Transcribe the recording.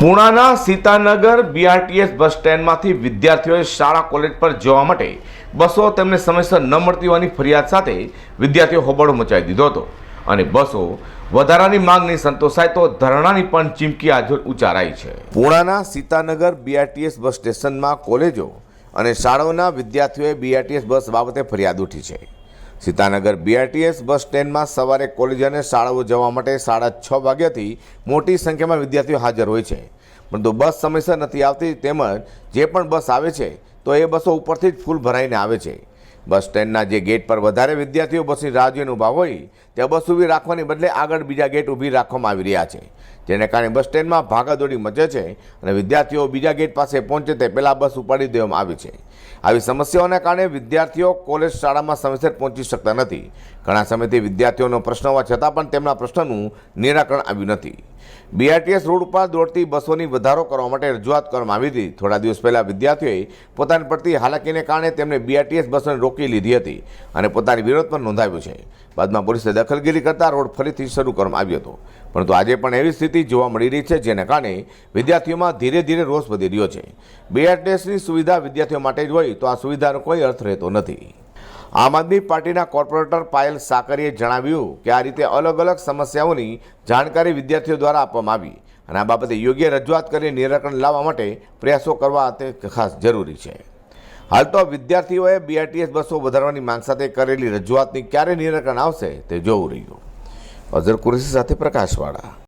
પુણાના Sitanagar BRTS bus સ્ટેન્ડમાંથી વિદ્યાર્થીઓએ શાળા college પર જવા માટે બસો તેમને સમયસર ન મળતી હોવાની ફરિયાદ સાથે વિદ્યાર્થીઓ હોબાળો મચાવી દીધો હતો. અને બસો વધારાની માંગની સંતોષાય તો ધરણાની પણ ચીમકી આજે ઉચ્ચારાઈ છે. પુણાના સીતાનગર બીઆરટીએસ બસ સ્ટેશનમાં કોલેજો અને શાળાઓના વિદ્યાર્થીઓએ બીઆરટીએસ બસ બાબતે ફરિયાદ ઉઠી છે. સીતાનગર બીઆરટીએસ બસ સ્ટેન્ડમાં સવારે કોલેજ અને શાળાઓ જવા માટે સાડા છ વાગ્યાથી મોટી સંખ્યામાં વિદ્યાર્થીઓ હાજર હોય છે. પરંતુ બસ સમયસર નથી આવતી તેમજ જે પણ બસ આવે છે, તો એ બસો ઉપરથી જ ફૂલ ભરાઈને આવે છે. બસ સ્ટેન્ડના જે ગેટ પર વધારે વિદ્યાર્થીઓ બસની રાહ જોઈને ઊભા હોય, ત્યાં બસ ઊભી રાખવાની બદલે આગળ બીજા ગેટ ઊભી રાખવામાં આવી રહ્યા છે. જેને કારણે બસ સ્ટેન્ડમાં ભાગાદોડી મચે છે અને વિદ્યાર્થીઓ બીજા ગેટ પાસે પહોંચે તે પહેલાં બસ ઉપાડી દેવામાં આવી છે. આવી સમસ્યાઓને કારણે વિદ્યાર્થીઓ કોલેજ શાળામાં સમયસર પહોંચી શકતા નથી. ઘણા સમયથી વિદ્યાર્થીઓનો પ્રશ્ન હોવા છતાં પણ તેમના પ્રશ્નનું નિરાકરણ આવ્યું નથી. બીઆરટીએસ રોડ ઉપર દોડતી બસોની વધારો કરવા માટે રજૂઆત કરવામાં આવી હતી. થોડા દિવસ પહેલાં વિદ્યાર્થીઓએ પોતાની પડતી હાલાકીને કારણે તેમને બીઆરટીએસ બસોને રોકી લીધી હતી અને પોતાની વિરોધ પણ નોંધાવ્યો છે. બાદમાં પોલીસે દખલગીરી કરતા રોડ ફરીથી શરૂ કરવામાં આવ્યો હતો. પરંતુ આજે પણ એવી સ્થિતિ જોવા મળી રહી છે જેને કારણે વિદ્યાર્થીઓમાં ધીરે ધીરે રોષ વધી રહ્યો છે. બીઆરટીએસની સુવિધા વિદ્યાર્થીઓ માટે જ હોય તો આ સુવિધાનો કોઈ અર્થ રહેતો નથી. આમ આદમી પાર્ટીના કોર્પોરેટર પાયલ સાકરીએ જણાવ્યું કે આ રીતે અલગ અલગ સમસ્યાઓની જાણકારી વિદ્યાર્થીઓ દ્વારા આપવામાં આવી અને આ બાબતે યોગ્ય રજૂઆત કરી નિરાકરણ લાવવા માટે પ્રયાસો કરવા તે ખાસ જરૂરી છે. હાલ તો વિદ્યાર્થીઓએ બીઆરટીએસ બસો વધારવાની માંગ સાથે કરેલી રજૂઆતની ક્યારે નિરાકરણ આવશે તે જોવું રહ્યું. અઝર કુરેશી સાથે પ્રકાશવાળા.